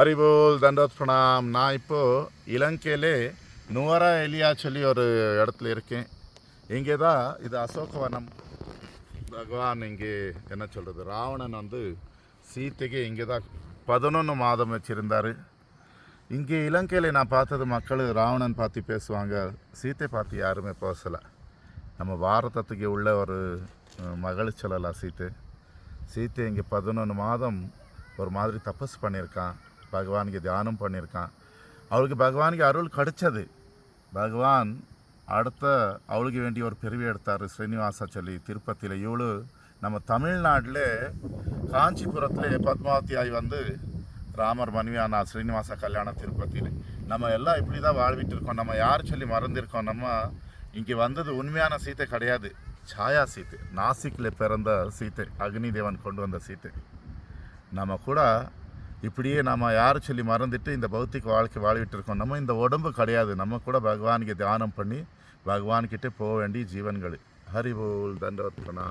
ஹரிபோல் தண்டோத் பிரணாம். நான் இப்போது இலங்கையிலே நுவரா எலியா சொல்லி ஒரு இடத்துல இருக்கேன். இங்கே தான் இது அசோகவனம் பகவான் இங்கே என்ன சொல்கிறது ராவணன் வந்து சீத்தைக்கு இங்கே தான் பதினொன்று மாதம் வச்சுருந்தார். இங்கே இலங்கையில் நான் பார்த்தது மக்கள் ராவணன் பார்த்து பேசுவாங்க. சீத்தை பார்த்து யாருமே பேசலை. நம்ம பாரதத்துக்கு உள்ள ஒரு மகளிர் சொல்லலாம் சீத்தை. சீத்தை இங்கே பதினொன்று மாதம் ஒரு மாதிரி தபஸ் பண்ணியிருக்கான். பகவானுக்கு தியானம் பண்ணியிருக்கான் அவளுக்கு பகவானுக்கு அருள் கிடைச்சது. பகவான் அடுத்த அவளுக்கு வேண்டிய ஒரு பிரிவு எடுத்தார். ஸ்ரீனிவாசா சொல்லி திருப்பதியில் இவளு நம்ம தமிழ்நாட்டில் காஞ்சிபுரத்தில் பத்மாவதி ஆகி வந்து ராமர் மனைவியானா ஸ்ரீனிவாச கல்யாணம் திருப்பதியில் நம்ம எல்லாம் இப்படி தான் வாழ்விட்டு இருக்கோம். நம்ம யார் சொல்லி மறந்துருக்கோம்? நம்ம இங்கே வந்தது உண்மையான சீத்தை கிடையாது. சாயா சீத்தை நாசிக்கில் பிறந்த சீத்தை அக்னி தேவன் கொண்டு வந்த சீத்தை நம்ம கூட இப்படியே நம்ம யாரை சொல்லி மறந்துட்டு இந்த பௌத்திக வாழ்க்கை வாழ்விட்டு இருக்கோம்? நம்ம இந்த உடம்பு கிடையாது. நம்ம கூட பகவானுக்கு தியானம் பண்ணி பகவான்கிட்ட போக வேண்டிய ஜீவன்கள். ஹரிபோல் தண்டவர்த்தனா